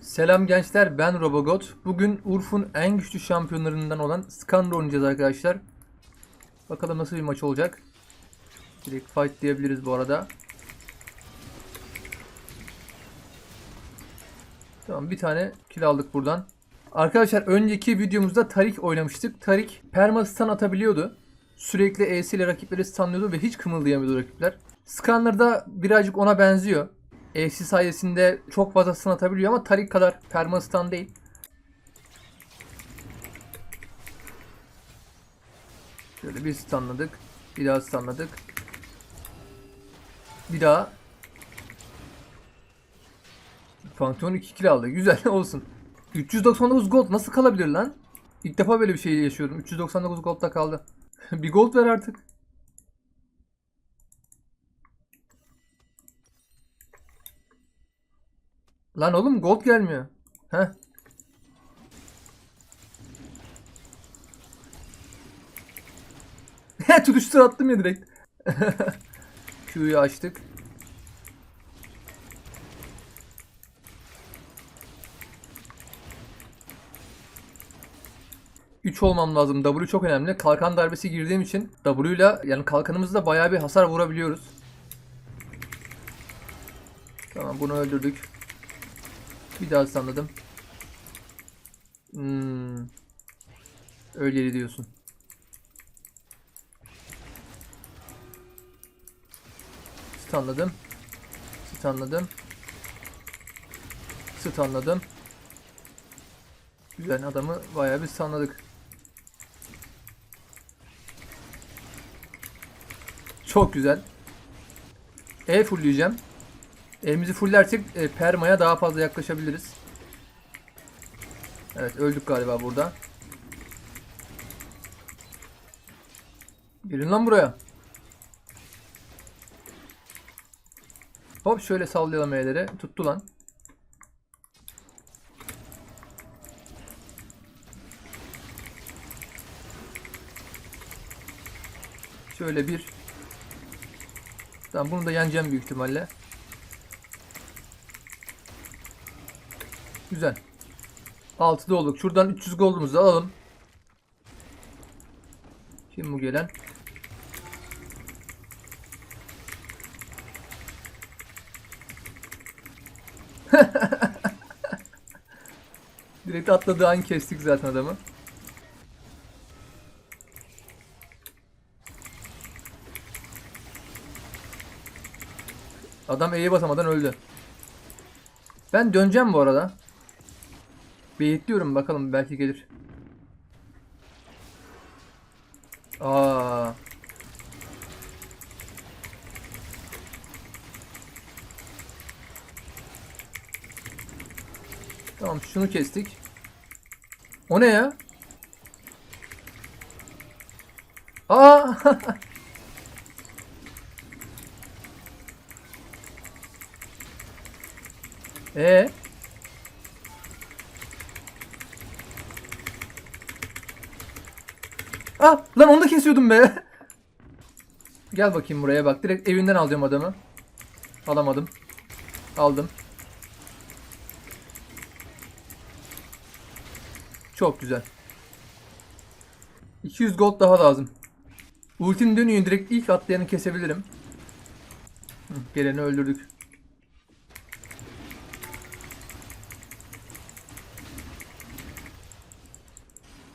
Selam gençler ben Robogot. Bugün Urf'un en güçlü şampiyonlarından olan Skandar oynayacağız arkadaşlar. Bakalım nasıl bir maç olacak. Direkt fight diyebiliriz bu arada. Tamam bir tane kill aldık buradan. Arkadaşlar önceki videomuzda Tarik oynamıştık. Tarik perma stun atabiliyordu. Sürekli E'si ile rakipleri stunlıyordu ve hiç kımıldayamıyordu rakipler. Scanner da birazcık ona benziyor. E'si sayesinde çok fazla stun atabiliyor ama Tarik kadar perma stun değil. Şöyle bir stunladık. Bir daha stunladık. Bir daha. Pantheon 2 kill aldı. Güzel olsun. 399 gold nasıl kalabilir lan? İlk defa böyle bir şey yaşıyorum. 399 gold da kaldı. bir gold ver artık. Lan oğlum gold gelmiyor. Heh. Tutuştur attım ya direkt. Q'yu açtık. Üç olmam lazım. W çok önemli. Kalkan darbesi girdiğim için W yani kalkanımızda bayağı bir hasar vurabiliyoruz. Tamam bunu öldürdük. Bir daha sanladım. Hmm. Öyleli diyorsun. Stunladım. Stunladım. Stunladım. Güzel adamı bayağı bir stunladık. Çok güzel. E fullleyeceğim. Elimizi fullersek e, permaya daha fazla yaklaşabiliriz. Evet öldük galiba burada. Gelin lan buraya. Hop şöyle sallayalım E'leri. Tuttu lan. Şöyle bir. Tamam bunu da yeneceğim büyük ihtimalle. Güzel. 6'da olduk. Şuradan 300 gold'umuzu alalım. Kim bu gelen? Direkt atladığı an kestik zaten adamı. Adam E'ye basamadan öldü. Ben döneceğim bu arada. Bekliyorum bakalım belki gelir. Aa. Tamam şunu kestik. O ne ya? Aa! E Ah lan onu da kesiyordum be. Gel bakayım buraya bak. Direkt evinden alacağım adamı. Alamadım. Aldım. Çok güzel. 200 gold daha lazım. Ultim dönüyor direkt ilk atlayanı kesebilirim. Hı, geleni öldürdük.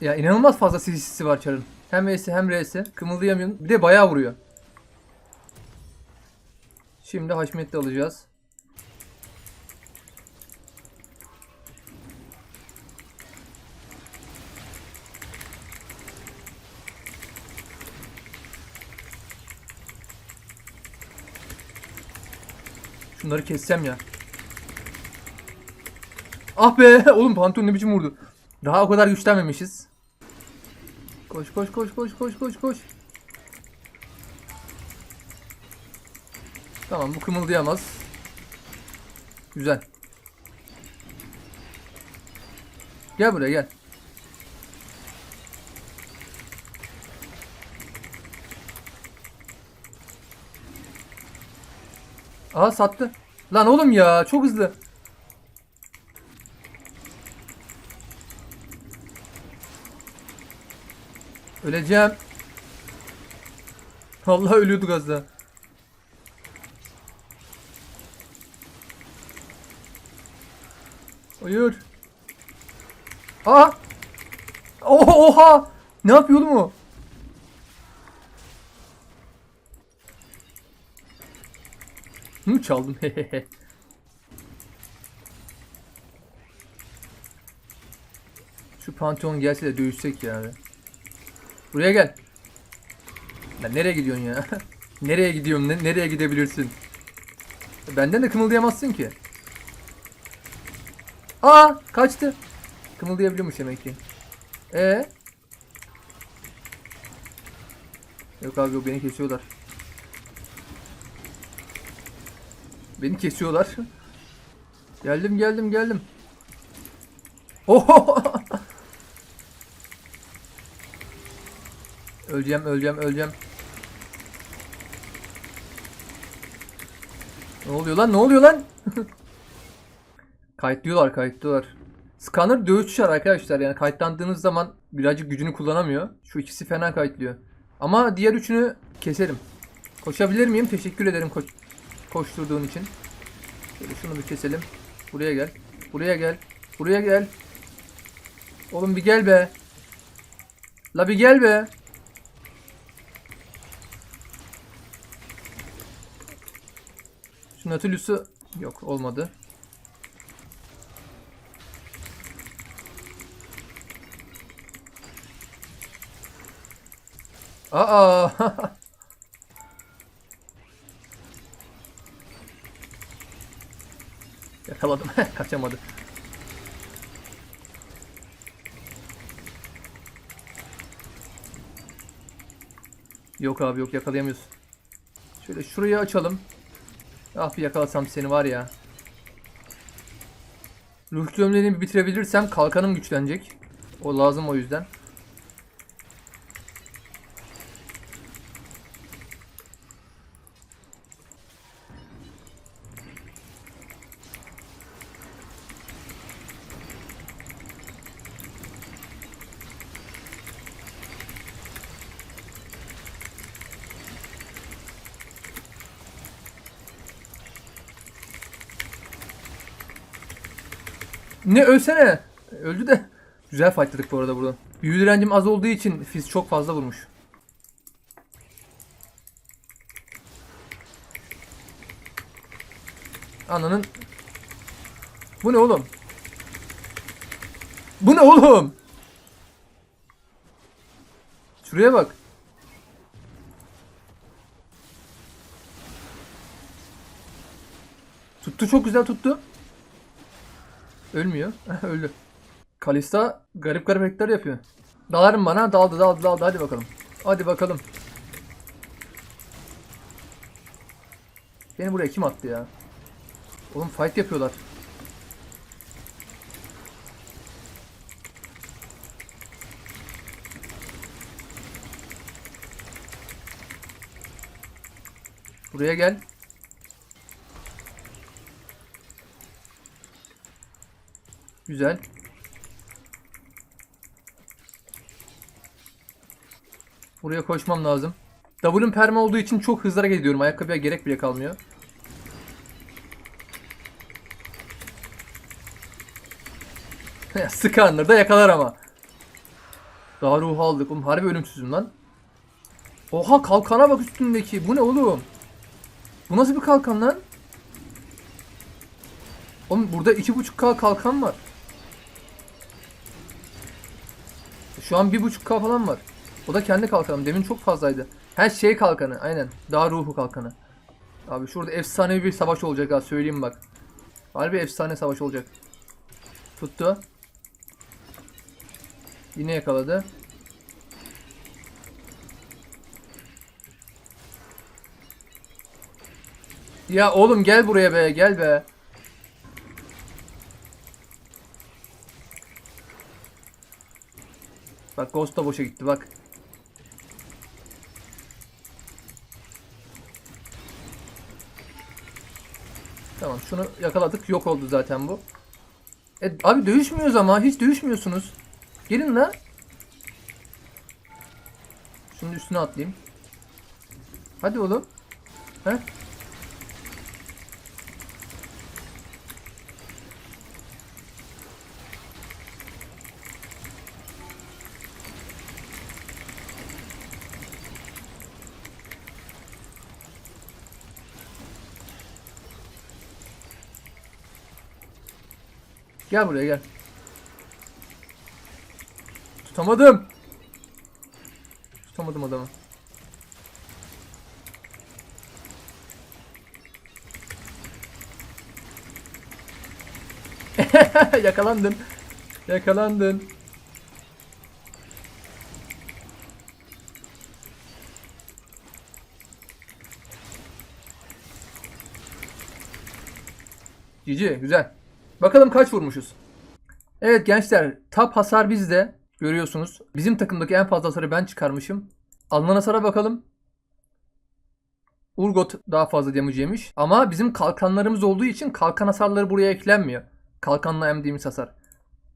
Ya inanılmaz fazla CC'si var Char'ın. Hem V'si hem R'si. Kımıldayamıyorum. Bir de bayağı vuruyor. Şimdi Haşmet'i alacağız. Şunları kessem ya. Ah be! Oğlum Pantheon ne biçim vurdu. Daha o kadar güçlenmemişiz. Koş koş koş koş koş koş koş. Tamam bu kımıldayamaz. Güzel. Gel buraya gel. Aa sattı. Lan oğlum ya çok hızlı. Öleceğim. Allah ölüyorduk az daha. Hayır. Aa! Oha! oha! Ne yapıyor oğlum o? Hı çaldım. Şu Pantheon gelse de dövüşsek ya. Buraya gel. Lan nereye gidiyorsun ya? nereye gidiyorsun? Ne- nereye gidebilirsin? Benden de kımıldayamazsın ki. Aa kaçtı. Kımıldayabiliyormuş demek ki. Ee? Yok abi beni kesiyorlar. Beni kesiyorlar. Geldim geldim geldim. Oho! öleceğim öleceğim öleceğim. Ne oluyor lan ne oluyor lan? kayıtlıyorlar kayıtlıyorlar. Scanner dövüşçüler arkadaşlar yani kayıtlandığınız zaman birazcık gücünü kullanamıyor. Şu ikisi fena kayıtlıyor. Ama diğer üçünü keserim. Koşabilir miyim? Teşekkür ederim koş koşturduğun için. Şöyle şunu bir keselim. Buraya gel. Buraya gel. Buraya gel. Oğlum bir gel be. La bir gel be. Nautilus'u yok olmadı. Aa! Yakaladım. Kaçamadı. Yok abi yok yakalayamıyorsun. Şöyle şurayı açalım. Ah bir yakalasam seni var ya. Ruh gömleğini bitirebilirsem kalkanım güçlenecek. O lazım o yüzden. Ne ölsene. Öldü de. Güzel fightladık bu arada burada. Büyü direncim az olduğu için Fizz çok fazla vurmuş. Ananın. Bu ne oğlum? Bu ne oğlum? Şuraya bak. Tuttu çok güzel tuttu. Ölmüyor. Öldü. Kalista garip garip hareketler yapıyor. Dalarım bana. Daldı daldı daldı. Hadi bakalım. Hadi bakalım. Beni buraya kim attı ya? Oğlum fight yapıyorlar. Buraya gel. Güzel. Buraya koşmam lazım. W'un perma olduğu için çok hızlı hareket ediyorum. Ayakkabıya gerek bile kalmıyor. Scanner da yakalar ama. Daha ruhu aldık. Oğlum harbi ölümsüzüm lan. Oha kalkana bak üstündeki. Bu ne oğlum? Bu nasıl bir kalkan lan? Oğlum burada 2.5k kalkan var. Şu an 1.5k falan var. O da kendi kalkanım. Demin çok fazlaydı. Her şey kalkanı. Aynen. Daha ruhu kalkanı. Abi şurada efsanevi bir savaş olacak ha. Söyleyeyim bak. Harbi efsane savaş olacak. Tuttu. Yine yakaladı. Ya oğlum gel buraya be. Gel be. Bak Ghost da boşa gitti bak. Tamam şunu yakaladık. Yok oldu zaten bu. E, abi dövüşmüyoruz ama. Hiç dövüşmüyorsunuz. Gelin la. Şimdi üstüne atlayayım. Hadi oğlum. He? Gel buraya gel. Tutamadım. Tutamadım adamı. Yakalandın. Yakalandın. Cici güzel. Bakalım kaç vurmuşuz. Evet gençler tap hasar bizde. Görüyorsunuz. Bizim takımdaki en fazla hasarı ben çıkarmışım. Alınan hasara bakalım. Urgot daha fazla damage yemiş. Ama bizim kalkanlarımız olduğu için kalkan hasarları buraya eklenmiyor. Kalkanla emdiğimiz hasar.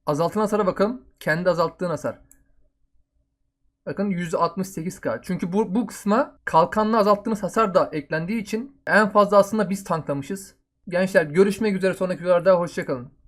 Azaltılan hasara bakalım. Kendi azalttığın hasar. Bakın 168k. Çünkü bu, bu kısma kalkanla azalttığımız hasar da eklendiği için en fazla aslında biz tanklamışız. Gençler görüşmek üzere sonraki videolarda hoşçakalın.